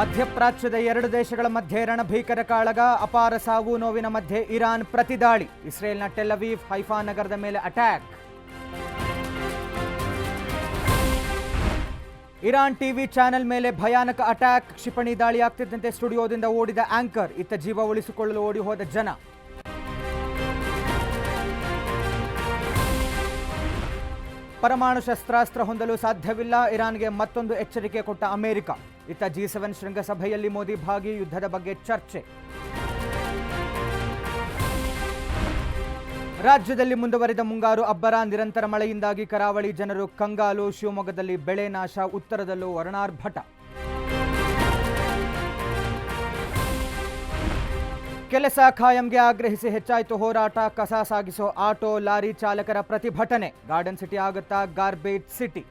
ಮಧ್ಯಪ್ರಾಚ್ಯದ ಎರಡು ದೇಶಗಳ ಮಧ್ಯೆ ರಣಭೀಕರ ಕಾಳಗ, ಅಪಾರ ಸಾವು ನೋವಿನ ಮಧ್ಯೆ ಇರಾನ್ ಪ್ರತಿದಾಳಿ ಇಸ್ರೇಲ್ನ ಟೆಲವೀಫ್ ಹೈಫಾ ನಗರದ ಮೇಲೆ ಅಟ್ಯಾಕ್ ಇರಾನ್ ಟಿವಿ ಚಾನೆಲ್ ಮೇಲೆ ಭಯಾನಕ ಅಟ್ಯಾಕ್ ಕ್ಷಿಪಣಿ ದಾಳಿ ಆಗ್ತಿದ್ದಂತೆ ಸ್ಟುಡಿಯೋದಿಂದ ಓಡಿದ ಆಂಕರ್ ಇತ್ತ ಜೀವ ಉಳಿಸಿಕೊಳ್ಳಲು ಓಡಿ ಹೋದ ಜನ. ಪರಮಾಣು ಶಸ್ತ್ರಾಸ್ತ್ರ ಹೊಂದಲು ಸಾಧ್ಯವಿಲ್ಲ. ಇರಾನ್ಗೆ ಮತ್ತೊಂದು ಎಚ್ಚರಿಕೆ ಕೊಟ್ಟ ಅಮೆರಿಕ. ಇತ್ತ ಜಿ ಸೆವೆನ್ ಶೃಂಗಸಭೆಯಲ್ಲಿ ಮೋದಿ ಭಾಗಿ ಯುದ್ಧದ ಬಗ್ಗೆ ಚರ್ಚೆ. ರಾಜ್ಯದಲ್ಲಿ ಮುಂದುವರಿದ ಮುಂಗಾರು ಅಬ್ಬರ ನಿರಂತರ ಮಳೆಯಿಂದಾಗಿ ಕರಾವಳಿ ಜನರು ಕಂಗಾಲು, ಶಿವಮೊಗ್ಗದಲ್ಲಿ ಬೆಳೆ ನಾಶ, ಉತ್ತರದಲ್ಲೂ ವರ್ಣಾರ್ಭಟ. ಕೆಲಸ ಖಾಯಂಗೆ ಆಗ್ರಹಿಸಿ ಹೆಚ್ಚಾಯಿತು ಹೋರಾಟ ಕಸ ಸಾಗಿಸೋ ಆಟೋ ಲಾರಿ ಚಾಲಕರ ಪ್ರತಿಭಟನೆ ಗಾರ್ಡನ್ ಸಿಟಿ ಆಗುತ್ತಾ ಗಾರ್ಬೇಜ್ ಸಿಟಿ